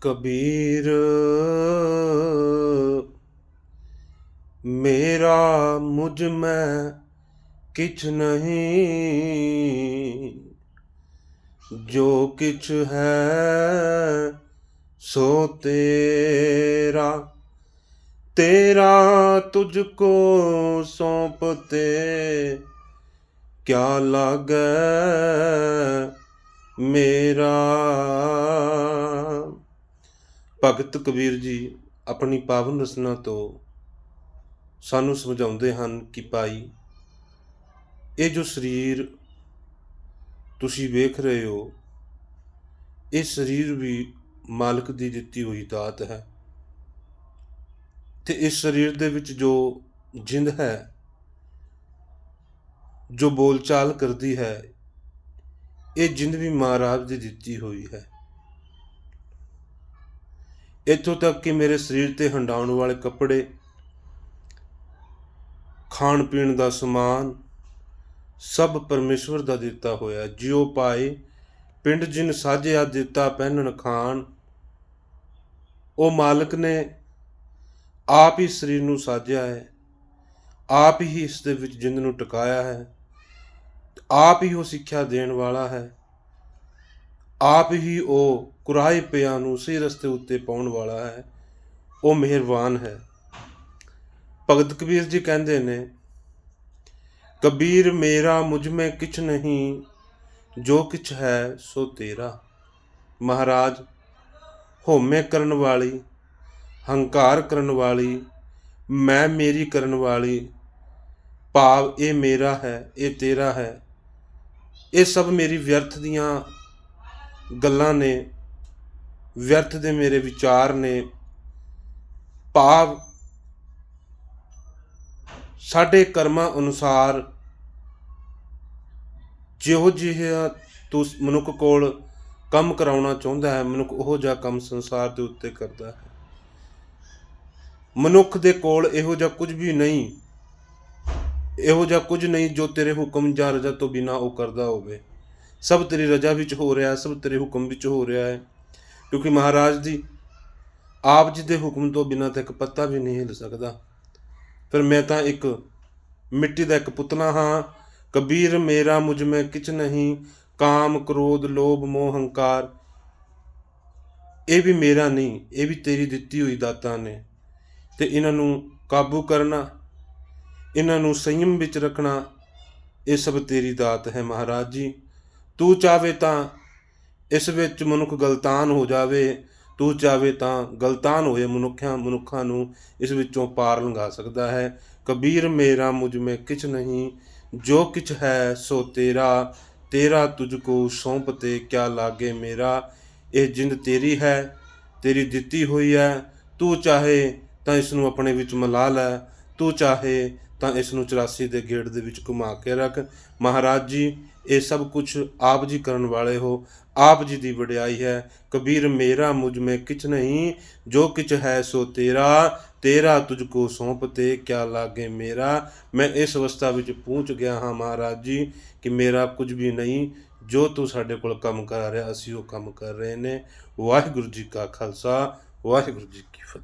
ਕਬੀਰ, ਮੇਰਾ ਮੁਝ ਮੈਂ ਕਿਛ ਨਹੀਂ। ਜੋ ਕਿਛ ਹੈ, ਸੋ ਤੇਰਾ। ਤੇਰਾ ਤੁਝ ਕੋ ਸੌਂਪਤੇ। ਕਿਆ ਲਾਗੈ ਮੇਰਾ? ਭਗਤ ਕਬੀਰ ਜੀ ਆਪਣੀ ਪਾਵਨ ਰਸਨਾ ਤੋਂ ਸਾਨੂੰ ਸਮਝਾਉਂਦੇ ਹਨ ਕਿ ਭਾਈ, ਇਹ ਜੋ ਸਰੀਰ ਤੁਸੀਂ ਵੇਖ ਰਹੇ ਹੋ, ਇਹ ਸਰੀਰ ਵੀ ਮਾਲਕ ਦੀ ਦਿੱਤੀ ਹੋਈ ਦਾਤ ਹੈ। ਤੇ ਇਸ ਸਰੀਰ ਦੇ ਵਿੱਚ ਜੋ ਜਿੰਦ ਹੈ, ਜੋ ਬੋਲਚਾਲ ਕਰਦੀ ਹੈ, ਇਹ ਜਿੰਦ ਵੀ ਮਹਾਰਾਜ ਦੀ ਦਿੱਤੀ ਹੋਈ ਹੈ। ਇੱਥੋਂ ਤੱਕ ਕਿ ਮੇਰੇ ਸਰੀਰ ਤੇ ਹੰਡਾਉਣ ਵਾਲੇ ਕੱਪੜੇ, ਖਾਣ ਪੀਣ ਦਾ ਸਮਾਨ ਸਭ ਪਰਮੇਸ਼ਵਰ ਦਾ ਦਿੱਤਾ ਹੋਇਆ। ਜਿਉ ਪਾਏ, ਪਿੰਡ ਜਿਨ ਸਾਜਿਆ ਦਿੱਤਾ ਪਹਿਨਣ ਖਾਣ, ਉਹ ਮਾਲਕ ਨੇ ਆਪ ਹੀ ਸਰੀਰ ਨੂੰ ਸਾਜਿਆ ਹੈ। ਆਪ ਹੀ ਇਸ ਦੇ ਵਿੱਚ ਜਿੰਦ ਨੂੰ ਟਿਕਾਇਆ ਹੈ। ਆਪ ਹੀ ਉਹ ਸਿੱਖਿਆ ਦੇਣ ਵਾਲਾ ਹੈ। ਆਪ ਹੀ ਉਹ ਕੁਰਾਏ ਪਿਆਂ ਨੂੰ ਸਹੀ ਰਸਤੇ ਉੱਤੇ ਪਾਉਣ ਵਾਲਾ ਹੈ। ਉਹ ਮਿਹਰਬਾਨ ਹੈ। ਭਗਤ ਕਬੀਰ ਜੀ ਕਹਿੰਦੇ ਨੇ, ਕਬੀਰ ਮੇਰਾ ਮੁਝ ਮੈਂ ਕਿਛ ਨਹੀਂ, ਜੋ ਕਿਛ ਹੈ ਸੋ ਤੇਰਾ। ਮਹਾਰਾਜ, ਹੋਮੇ ਕਰਨ ਵਾਲੀ, ਹੰਕਾਰ ਕਰਨ ਵਾਲੀ, ਮੈਂ ਮੇਰੀ ਕਰਨ ਵਾਲੀ, ਭਾਵ ਇਹ ਮੇਰਾ ਹੈ, ਇਹ ਤੇਰਾ ਹੈ। ਇਹ ਸਭ ਮੇਰੀ ਵਿਅਰਥ ਦੀਆਂ ਗੱਲਾਂ ਨੇ, ਵਿਅਰਥ ਦੇ ਮੇਰੇ ਵਿਚਾਰ ਨੇ, ਭਾਵ ਸਾਡੇ ਕਰਮਾਂ ਅਨੁਸਾਰ ਜਿਹੋ ਜਿਹਾ ਤੂੰ ਮਨੁੱਖ ਕੋਲ ਕੰਮ ਕਰਾਉਣਾ ਚਾਹੁੰਦਾ ਹੈ, ਮਨੁੱਖ ਉਹ ਜਿਹਾ ਕੰਮ ਸੰਸਾਰ ਦੇ ਉੱਤੇ ਕਰਦਾ ਹੈ। ਮਨੁੱਖ ਦੇ ਕੋਲ ਇਹੋ ਜਿਹਾ ਕੁਝ ਵੀ ਨਹੀਂ, ਇਹੋ ਜਿਹਾ ਕੁਝ ਨਹੀਂ ਜੋ ਤੇਰੇ ਹੁਕਮ ਜਾਂ ਰਜ਼ਾ ਤੋਂ ਬਿਨਾ ਉਹ ਕਰਦਾ ਹੋਵੇ। ਸਭ ਤੇਰੀ ਰਜ਼ਾ ਵਿੱਚ ਹੋ ਰਿਹਾ, ਸਭ ਤੇਰੇ ਹੁਕਮ ਵਿੱਚ ਹੋ ਰਿਹਾ ਹੈ। ਕਿਉਂਕਿ ਮਹਾਰਾਜ ਦੀ ਆਪ ਜੀ ਦੇ ਹੁਕਮ ਤੋਂ ਬਿਨਾਂ ਤਾਂ ਇੱਕ ਪੱਤਾ ਵੀ ਨਹੀਂ ਹਿੱਲ ਸਕਦਾ। ਫਿਰ ਮੈਂ ਤਾਂ ਇੱਕ ਮਿੱਟੀ ਦਾ ਇੱਕ ਪੁਤਲਾ ਹਾਂ। ਕਬੀਰ ਮੇਰਾ ਮੁਝ ਮੈਂ ਕਿਛ ਨਹੀਂ, ਕਾਮ, ਕ੍ਰੋਧ, ਲੋਭ, ਮੋਹ, ਹੰਕਾਰ। ਇਹ ਵੀ ਮੇਰਾ ਨਹੀਂ, ਇਹ ਵੀ ਤੇਰੀ ਦਿੱਤੀ ਹੋਈ ਦਾਤਾਂ ਨੇ। ਤੇ ਇਹਨਾਂ ਨੂੰ ਕਾਬੂ ਕਰਨਾ, ਇਹਨਾਂ ਨੂੰ ਸੰਯਮ ਵਿੱਚ ਰੱਖਣਾ, ਇਹ ਸਭ ਤੇਰੀ ਦਾਤ ਹੈ ਮਹਾਰਾਜ ਜੀ। ਤੂੰ ਚਾਵੇ ਤਾਂ ਇਸ ਵਿੱਚ ਮਨੁੱਖ ਗਲਤਾਨ ਹੋ ਜਾਵੇ, ਤੂੰ ਚਾਵੇ ਤਾਂ ਗਲਤਾਨ ਹੋਏ ਮਨੁੱਖਾਂ ਮਨੁੱਖਾਂ ਨੂੰ ਇਸ ਵਿੱਚੋਂ ਪਾਰ ਲੰਘਾ ਸਕਦਾ ਹੈ। ਕਬੀਰ, ਮੇਰਾ ਮੁਝ ਮੈਂ ਕਿਛ ਨਹੀਂ, ਜੋ ਕਿਛ ਹੈ ਸੋ ਤੇਰਾ ਤੇਰਾ ਤੁਝ ਕੋ ਸੌਂਪ ਤੇ ਕਿਆ ਲਾਗੇ ਮੇਰਾ? ਇਹ ਜਿੰਦ ਤੇਰੀ ਹੈ, ਤੇਰੀ ਦਿੱਤੀ ਹੋਈ ਹੈ। ਤੂੰ ਚਾਹੇ ਤਾਂ ਇਸ ਨੂੰ ਆਪਣੇ ਵਿੱਚ ਮਿਲਾ ਲੈ, ਤੂੰ ਚਾਹੇ ਤਾਂ ਇਸ ਨੂੰ 84 ਦੇ ਗੇੜ ਦੇ ਵਿੱਚ ਘੁਮਾ ਕੇ ਰੱਖ। ਮਹਾਰਾਜ ਜੀ, ਇਹ ਸਭ ਕੁਝ ਆਪ ਜੀ ਕਰਨ ਵਾਲੇ ਹੋ। ਆਪ ਜੀ ਦੀ ਵਡਿਆਈ ਹੈ। ਕਬੀਰ, ਮੇਰਾ ਮੁਝ ਮੈਂ ਕਿਛ ਨਹੀਂ। ਜੋ ਕਿਛ ਹੈ ਸੋ ਤੇਰਾ। ਤੇਰਾ ਤੁਝ ਕੋ ਸੌਂਪ ਤੇ ਕਿਆ ਲਾਗੇ ਮੇਰਾ। ਮੈਂ ਇਸ ਅਵਸਥਾ ਵਿੱਚ ਪਹੁੰਚ ਗਿਆ ਹਾਂ ਮਹਾਰਾਜ ਜੀ, ਕਿ ਮੇਰਾ ਕੁਝ ਵੀ ਨਹੀਂ। ਜੋ ਤੂੰ ਸਾਡੇ ਕੋਲ ਕੰਮ ਕਰਾ ਰਿਹਾ, ਅਸੀਂ ਉਹ ਕੰਮ ਕਰ ਰਹੇ ਨੇ। ਵਾਹਿਗੁਰੂ ਜੀ ਕਾ ਖਾਲਸਾ, ਵਾਹਿਗੁਰੂ ਜੀ ਕੀ ਫਤਿਹ।